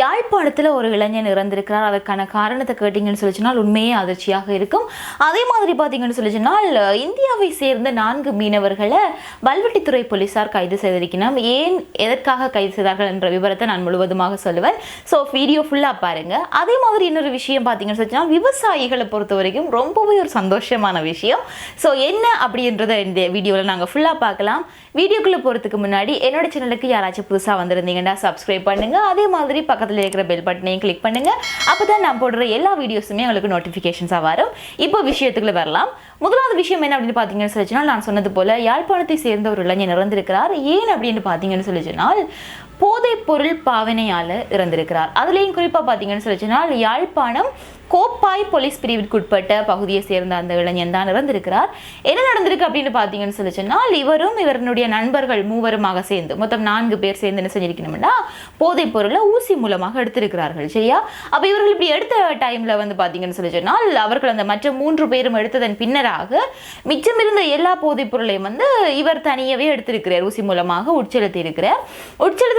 யாழ்ப்பாணத்தில் ஒரு இளைஞன் இறந்திருக்கிறார். அதற்கான காரணத்தை கேட்டிங்கன்னு சொல்லி சொன்னால் உண்மையே அதிர்ச்சியாக இருக்கும். அதே மாதிரி பார்த்தீங்கன்னு சொல்லி சொன்னால் இந்தியாவை சேர்ந்த நான்கு மீனவர்களை வல்வெட்டித்துறை போலீசார் கைது செய்திருக்கணும் ஏன் எதற்காக கைது செய்தார்கள் என்ற விவரத்தை நான் முழுவதுமாக சொல்லுவேன். ஸோ வீடியோ ஃபுல்லாக பாருங்கள் அதே மாதிரி இன்னொரு விஷயம் பார்த்தீங்கன்னு சொல்லி சொன்னால் விவசாயிகளை பொறுத்த வரைக்கும் ரொம்பவே ஒரு சந்தோஷமான விஷயம். ஸோ என்ன அப்படின்றத இந்த வீடியோவில் நாங்கள் ஃபுல்லாக பார்க்கலாம். வீடியோக்குள்ளே போகிறதுக்கு முன்னாடி என்னோட சேனலுக்கு யாராச்சும் புதுசாக வந்திருந்தீங்கன்னா சப்ஸ்கிரைப் பண்ணுங்கள் அதே மாதிரி பக்கத்தில் இருக்கிற பெல் பட்டனையும் கிளிக் பண்ணுங்க. அப்போ தான் நான் போடுற எல்லா வீடியோஸுமே உங்களுக்கு நோட்டிஃபிகேஷன்ஸாக வரும். இப்போ விஷயத்துக்குள்ள வரலாம். முதலாவது விஷயம் என்ன அப்படின்னு பார்த்தீங்கன்னு சொல்லி நான் சொன்னது போல யாழ்ப்பாணத்தை சேர்ந்த ஒரு இளைஞர் இறந்திருக்கிறார். ஏன் அப்படின்னு பார்த்தீங்கன்னு சொல்லி போதைப்பொருள் போதைப் பொருள் பாவனையால் இறந்திருக்கிறார். அதுலேயும் குறிப்பாக பார்த்தீங்கன்னு சொல்லி சொன்னால் யாழ்ப்பாணம் கோப்பாய் போலீஸ் பிரிவிற்குட்பட்ட பகுதியை சேர்ந்த அந்த இளைஞன் தான் இறந்திருக்கிறார். என்ன நடந்திருக்கு அப்படின்னு பார்த்தீங்கன்னு சொல்லி சொன்னால் இவரும் இவருடைய நண்பர்கள் மூவருமாக சேர்ந்து மொத்தம் நான்கு பேர் சேர்ந்து என்ன செஞ்சிருக்கணும்னா போதைப் பொருளை ஊசி மூலமாக எடுத்திருக்கிறார்கள். சரியா? அப்போ இவர்கள் இப்படி எடுத்த டைமில் வந்து பார்த்தீங்கன்னு சொல்லி சொன்னால் அவர்கள் அந்த மற்ற மூன்று பேரும் எடுத்ததன் பின்னராக மிச்சம் இருந்த எல்லா போதைப் பொருளையும் வந்து இவர் தனியவே எடுத்திருக்கிறார் ஊசி மூலமாக உட்செலுத்தி இருக்கிறார்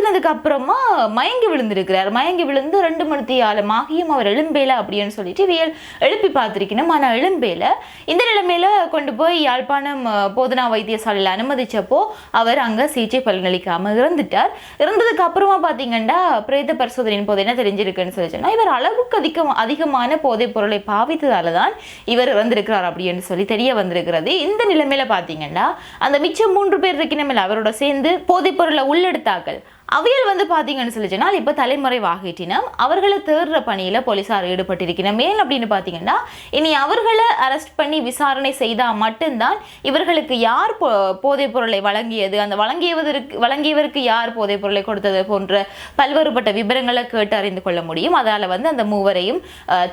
உட்செலுத்தினதுக்கு அப்புறமா மயங்கி விழுந்திருக்கிறார். மயங்கி விழுந்து ரெண்டு மணி மாகியும் அவர் எழும்பேல அப்படின்னு சொல்லிட்டு வியல் எழுப்பி பார்த்துருக்கணும். ஆனால் எழும்பேல இந்த நிலைமையில கொண்டு போய் யாழ்ப்பாணம் போதனா வைத்தியசாலையில் அனுமதிச்சப்போ அவர் அங்கே சிகிச்சை பலனளிக்காமல் இறந்துட்டார். இறந்ததுக்கு அப்புறமா பார்த்தீங்கன்னா பிரேத பரிசோதனையின் போது என்ன தெரிஞ்சிருக்குன்னு சொல்லி சொன்னால் இவர் அளவுக்கு அதிகம் அதிகமான போதைப் பொருளை பாவித்ததால தான் இவர் இறந்திருக்கிறார் அப்படின்னு சொல்லி தெரிய வந்திருக்கிறது. இந்த நிலைமையில பார்த்தீங்கன்னா அந்த மிச்சம் மூன்று பேர் இருக்கணும் அவரோட சேர்ந்து போதைப் பொருளை உள்ளெடுத்தாக்கள் அவியல் வந்து பார்த்தீங்கன்னு சொல்லி சொன்னால் இப்போ தலைமுறைவாகிட்டினம் அவர்களை தேடுற பணியில் போலீஸார் ஈடுபட்டிருக்கணும் ஏன் அப்படின்னு பார்த்தீங்கன்னா இனி அவர்களை அரெஸ்ட் பண்ணி விசாரணை செய்தால் மட்டும்தான் இவர்களுக்கு யார் போ போதைப் பொருளை வழங்கியது? அந்த வழங்கியவதற்கு வழங்கியவருக்கு யார் போதைப் பொருளை கொடுத்தது போன்ற பல்வேறுபட்ட விவரங்களை கேட்டு அறிந்து கொள்ள முடியும். அதால் வந்து அந்த மூவரையும்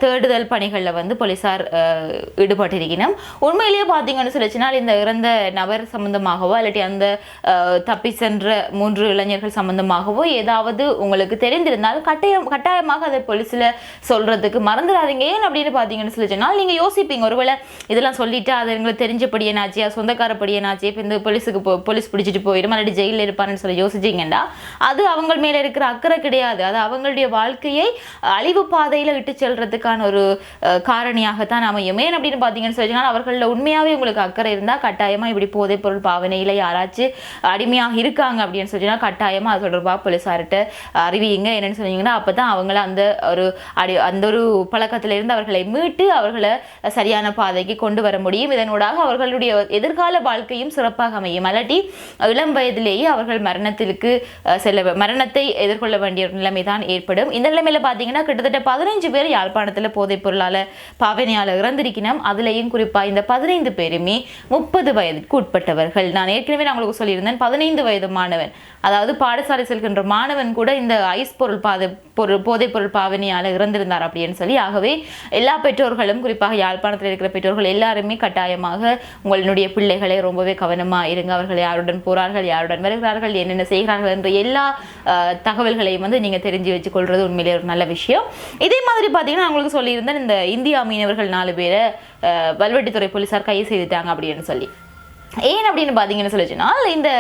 தேடுதல் பணிகளில் வந்து போலீஸார் அஹ், ஈடுபட்டிருக்கணும் உண்மையிலேயே பார்த்தீங்கன்னு சொல்லிச்சுனால் இந்த இறந்த நபர் சம்பந்தமாகவோ இல்லாட்டி அந்த தப்பி சென்ற மூன்று இளைஞர்கள் சம்பந்தமாகவோ ஏதாவது உங்களுக்கு தெரிந்திருந்தால் கட்டாயம் கட்டாயமாக அதை போலீஸில் சொல்கிறதுக்கு மறந்துடாதீங்க. ஏன் அப்படின்னு பார்த்தீங்கன்னு சொல்லி சொன்னால் நீங்கள் யோசிப்பீங்க. ஒருவேளை இதெல்லாம் சொல்லிவிட்டு அது எங்களுக்கு தெரிஞ்சபடி என்னாச்சு அது சொந்தக்காரப்படி என்னாச்சு இப்போ இந்த போலீஸுக்கு போ போலீஸ் பிடிச்சிட்டு போயிடும் மறுபடி ஜெயிலில் இருப்பாருன்னு சொல்லி யோசிச்சிங்கன்னா அது அவங்க மேலே இருக்கிற அக்கறை கிடையாது. அது அவங்களுடைய வாழ்க்கையை அழிவு பாதையில் விட்டு செல்றதுக்கான ஒரு காரணியாகத்தான் அமையும். ஏன் அப்படின்னு பார்த்தீங்கன்னு சொல்லி சொன்னால் அவர்களில் உண்மையாகவே உங்களுக்கு அக்கறை இருந்தால் கட்டாயமாக இப்படி போதைப்பொருள் பாவனையில் யாராச்சும் அடிமையாக இருக்காங்க அப்படின்னு சொன்னா கட்டாயமாக அதோட தொடர்பாக போலீஸார்கிட்ட அறிவியுங்க. என்னென்னு சொன்னீங்கன்னா அப்போ தான் அவங்கள அந்த ஒரு அடி அந்த ஒரு பழக்கத்திலிருந்து அவர்களை மீட்டு அவர்களை சரியான பாதைக்கு கொண்டு வர முடியும். இதனூடாக அவர்களுடைய எதிர்கால வாழ்க்கையும் சிறப்பாக அமையும். அல்லாட்டி இளம் வயதிலேயே அவர்கள் மரணத்திற்கு செல்ல மரணத்தை எதிர்கொள்ள வேண்டிய ஒரு நிலைமை தான் ஏற்படும். இந்த நிலைமையில பார்த்தீங்கன்னா கிட்டத்தட்ட பதினைஞ்சு பேர் யாழ்ப்பாணத்தில் போதைப் பொருளால் பாவனையால் இறந்திருக்கணும் அதுலேயும் குறிப்பாக இந்த பதினைந்து பேருமே முப்பது வயதுக்கு உட்பட்டவர்கள் நான் ஏற்கனவே நான் உங்களுக்கு சொல்லியிருந்தேன் பதினைந்து வயது மாணவன் அதாவது பாடசாலை செல்கின்ற மாணவன் கூட இந்த ஐஸ் பொருள் பாதை பொருள் போதைப் பொருள் பாவனையால் இறந்திருந்தார் அப்படின்னு சொல்லி ஆகவே எல்லா பெற்றோர்களும் குறிப்பாக யாழ்ப்பாணத்தில் இருக்கிற பெற்றோர்கள் எல்லாருமே கட்டாயமாக உங்களுடைய பிள்ளைகளை ரொம்பவே கவனமாக இருங்க. அவர்கள் யாருடன் போறார்கள் யாருடன் வருகிறார்கள் என்னென்ன செய்கிறார்கள் என்ற எல்லா தகவல்களையும் வந்து நீங்கள் தெரிஞ்சு வச்சுக்கொள்வது உண்மையிலே ஒரு நல்ல விஷயம். இதே மாதிரி பார்த்தீங்கன்னா உங்களுக்கு சொல்லியிருந்தேன் இந்த இந்தியா மீனவர்கள் நாலு பேரை வல்வெட்டித்துறை போலீசார் கைது செய்துட்டாங்க அப்படின்னு சொல்லி. ஏன் அப்படின்னு பார்த்தீங்கன்னு சொல்லிச்சுன்னா இந்த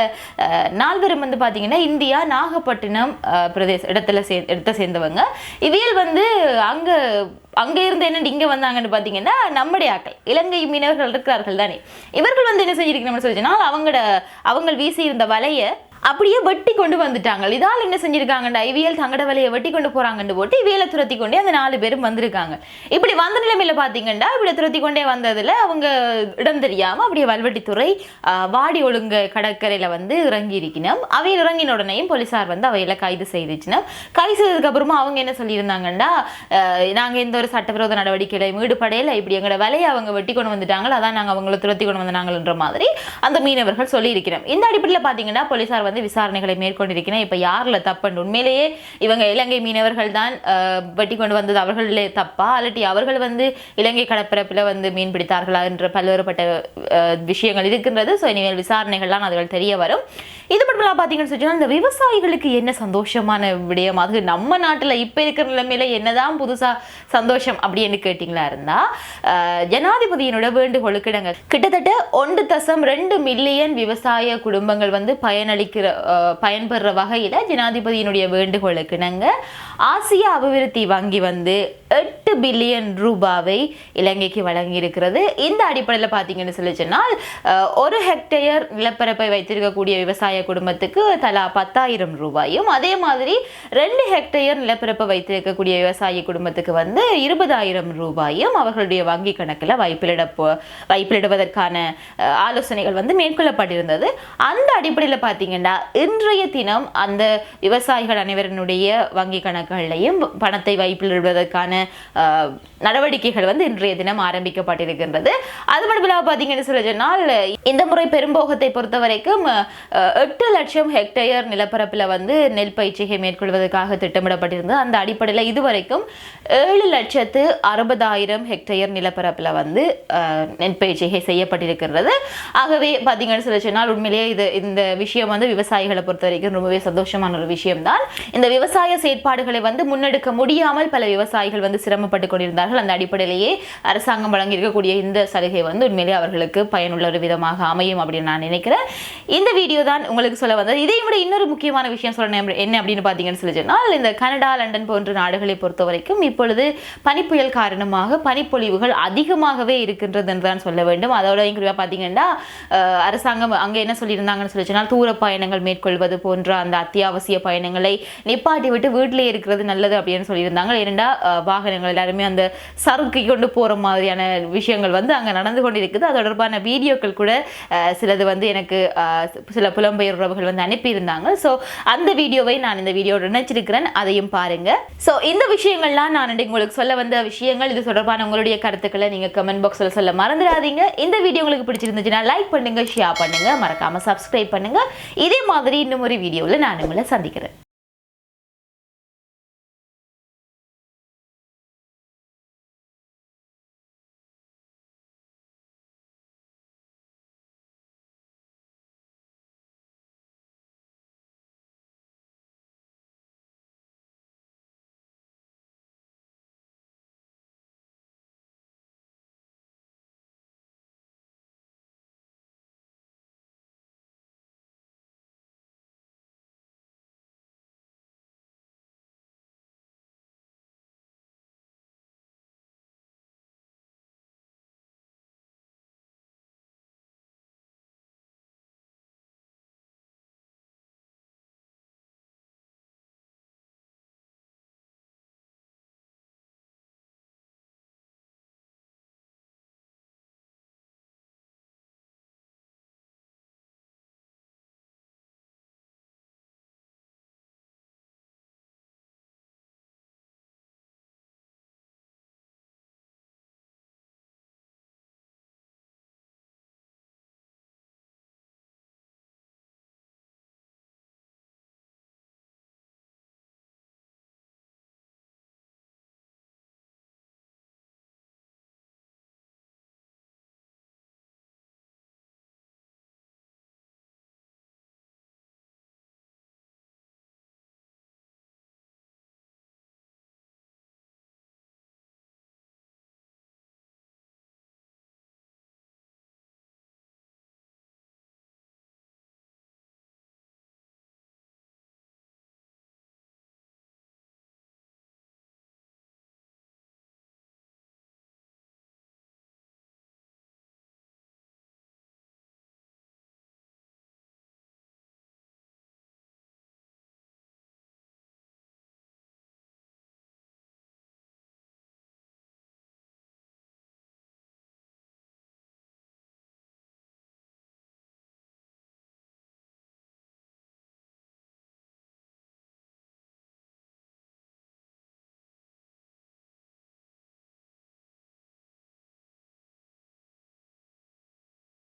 நால்வரும் வந்து பார்த்தீங்கன்னா இந்தியா நாகப்பட்டினம் பிரதேச இடத்துல சே இடத்த சேர்ந்தவங்க. இவியல் வந்து அங்கே அங்கே இருந்து என்ன இங்கே வந்தாங்கன்னு பார்த்தீங்கன்னா நம்முடைய ஆக்கள் இலங்கை மீனவர்கள் இருக்கிறார்கள் தானே. இவர்கள் வந்து என்ன செஞ்சிருக்கணும்னு சொல்லிச்சுன்னா அவங்களோட அவங்க வீசி இருந்த வலையை அப்படியே வெட்டி கொண்டு வந்துட்டாங்க. இதால் என்ன செஞ்சிருக்காங்கண்டா இவியல் தங்கட வலையை வெட்டி கொண்டு போறாங்கன்னு போட்டு இவியலை துரத்தி கொண்டே அந்த நாலு பேரும் வந்திருக்காங்க. இப்படி வந்த நிலைமையில பாத்தீங்கன்னா இப்படி துரத்தி கொண்டே வந்ததுல அவங்க இடம் தெரியாம அப்படியே வல்வெட்டித்துறை வாடி ஒழுங்க கடற்கரையில வந்து இறங்கி இருக்கணும் அவையில் இறங்கின உடனேயும் போலீசார் வந்து அவையில கைது செய்துச்சுன்னா கைது செய்ததுக்கு அப்புறமா அவங்க என்ன சொல்லியிருந்தாங்கண்டா நாங்கள் நாங்க எந்த ஒரு சட்டவிரோத நடவடிக்கையில ஈடுபடையில இப்படி எங்களோட வலையை அவங்க வெட்டி கொண்டு வந்துட்டாங்களோ அதான் நாங்க அவங்கள துரத்தி கொண்டு வந்தாங்கன்ற மாதிரி அந்த மீனவர்கள் சொல்லி இருக்கிறோம் இந்த அடிப்படையில் பாத்தீங்கன்னா போலீசார் வந்து விசாரணைகளை மேற்கொண்டிருக்கிறேன் இப்போ யாரில் தப்புன்னு உண்மையிலேயே இவங்க இலங்கை மீனவர்கள் தான் வெட்டி கொண்டு வந்தது அவர்களே தப்பா? அல்லாட்டி அவர்கள் வந்து இலங்கை கடற்பரப்பில் வந்து மீன் பிடித்தார்களா என்ற பல்வேறுபட்ட விஷயங்கள் இருக்கின்றது. ஸோ இனிமேல் விசாரணைகள்லாம் அதுகள் தெரிய வரும். இது மட்டும் இல்லாமல் பார்த்தீங்கன்னு சொன்னால் இந்த விவசாயிகளுக்கு என்ன சந்தோஷமான விடயம்? அது நம்ம நாட்டில் இப்போ இருக்கிற நிலைமையில என்னதான் புதுசாக சந்தோஷம் அப்படின்னு கேட்டிங்களா இருந்தால் ஜனாதிபதியினோட வேண்டுகோளுக்கு நாங்கள் கிட்டத்தட்ட ஒன்று தசம் ரெண்டு மில்லியன் விவசாய குடும்பங்கள் வந்து பயனளிக்க பயன்படுகிற பயன்பெறுற வகையில் ஜனாதிபதியினுடைய வேண்டுகோளுக்கு நாங்கள் ஆசிய அபிவிருத்தி வங்கி வந்து எட்டு பில்லியன் ரூபாவை இலங்கைக்கு வழங்கி இருக்கிறது இந்த அடிப்படையில் பார்த்தீங்கன்னு சொல்லி சொன்னால் ஒரு ஹெக்டேயர் நிலப்பரப்பை வைத்திருக்கக்கூடிய விவசாய குடும்பத்துக்கு தலா பத்தாயிரம் ரூபாயும் அதே மாதிரி ரெண்டு ஹெக்டேயர் நிலப்பரப்பை வைத்திருக்கக்கூடிய விவசாய குடும்பத்துக்கு வந்து இருபதாயிரம் ரூபாயும் அவர்களுடைய வங்கி கணக்கில் வைப்பிலிட வைப்பிலிடுவதற்கான ஆலோசனைகள் வந்து மேற்கொள்ளப்பட்டிருந்தது. அந்த அடிப்படையில் பார்த்தீங்கன்னா இன்றைய தினம் அந்த விவசாயிகள் அனைவருடைய வங்கி கணக்குகளையும் பணத்தை வைப்பில் இடுவதற்கான நடவடிக்கைகள் வந்து இன்றைய தினம் ஆரம்பிக்கப்பட்டிருக்கின்றது. அது மட்டும் இல்லாமல் பார்த்தீங்கன்னு சொல்ல சொன்னால் இந்த முறை பெரும்போகத்தை பொறுத்த வரைக்கும் எட்டு லட்சம் ஹெக்டேயர் நிலப்பரப்பில் வந்து நெல் பயிற்சியை மேற்கொள்வதற்காக திட்டமிடப்பட்டிருந்தது. அந்த அடிப்படையில் இதுவரைக்கும் ஏழு லட்சத்து அறுபதாயிரம் ஹெக்டேயர் நிலப்பரப்பில் வந்து நெற்பயிற்சிகை செய்யப்பட்டிருக்கிறது ஆகவே பார்த்தீங்கன்னு சொல்ல சொன்னால் உண்மையிலேயே இது இந்த விஷயம் வந்து விவசாயிகளை பொறுத்த வரைக்கும் ரொம்பவே சந்தோஷமான ஒரு விஷயம்தான். இந்த விவசாய செயற்பாடுகளை வந்து முன்னெடுக்க முடியாமல் பல விவசாயிகள் வந்து சிரமப்பட்டு கொண்டிருந்தார்கள். அந்த அடிப்படையிலேயே அரசாங்கம் வழங்கியிருக்கக்கூடிய இந்த சலுகை வந்து உண்மையிலே அவர்களுக்கு பயனுள்ள ஒரு விதமாக அமையும் அப்படின்னு நான் நினைக்கிறேன். இந்த வீடியோ தான் உங்களுக்கு சொல்ல வந்தது. இதையும் விட இன்னொரு முக்கியமான விஷயம் சொல்லணும் என்ன அப்படின்னு பார்த்தீங்கன்னு சொல்லி சொன்னால் இந்த கனடா லண்டன் போன்ற நாடுகளை பொறுத்த வரைக்கும் இப்பொழுது பனிப்புயல் காரணமாக பனிப்பொழிவுகள் அதிகமாகவே இருக்கின்றது என்று தான் சொல்ல வேண்டும். அதோட குறிப்பாக பார்த்தீங்கன்னா அரசாங்கம் அங்கே என்ன சொல்லியிருந்தாங்கன்னு சொல்லி சொன்னால் தூர பயணங்கள் மேற்கொள்வது போன்ற அந்த அத்தியாவசிய பயணங்களை நிப்பாட்டி விட்டு வீட்டிலே இருக்கிறது நல்லது அப்படின்னு சொல்லியிருந்தாங்க. ஏனெண்டா வாகனங்கள் எல்லாருமே அந்த சறுக்கி கொண்டு போகிற மாதிரியான விஷயங்கள் வந்து அங்கே நடந்து கொண்டு இருக்குது அது தொடர்பான வீடியோக்கள் கூட சிலது வந்து எனக்கு சில புலம்பெயர் உறவுகள் வந்து அனுப்பியிருந்தாங்க. ஸோ அந்த வீடியோவை நான் இந்த வீடியோட நினைச்சிருக்கிறேன் அதையும் பாருங்க. ஸோ இந்த விஷயங்கள்லாம் நான் உங்களுக்கு சொல்ல வந்த விஷயங்கள் இது தொடர்பான உங்களுடைய கருத்துக்களை நீங்கள் கமெண்ட் பாக்ஸில் சொல்ல மறந்துடாதீங்க. இந்த வீடியோ உங்களுக்கு பிடிச்சிருந்துச்சுன்னா லைக் பண்ணுங்க ஷேர் பண்ணுங்க. மறக்காம சப்ஸ்கிரைப் பண்ணுங்க. இதே மாதிரி இன்னும் ஒரு வீடியோவில் நான் உங்களை சந்திக்கிறேன்.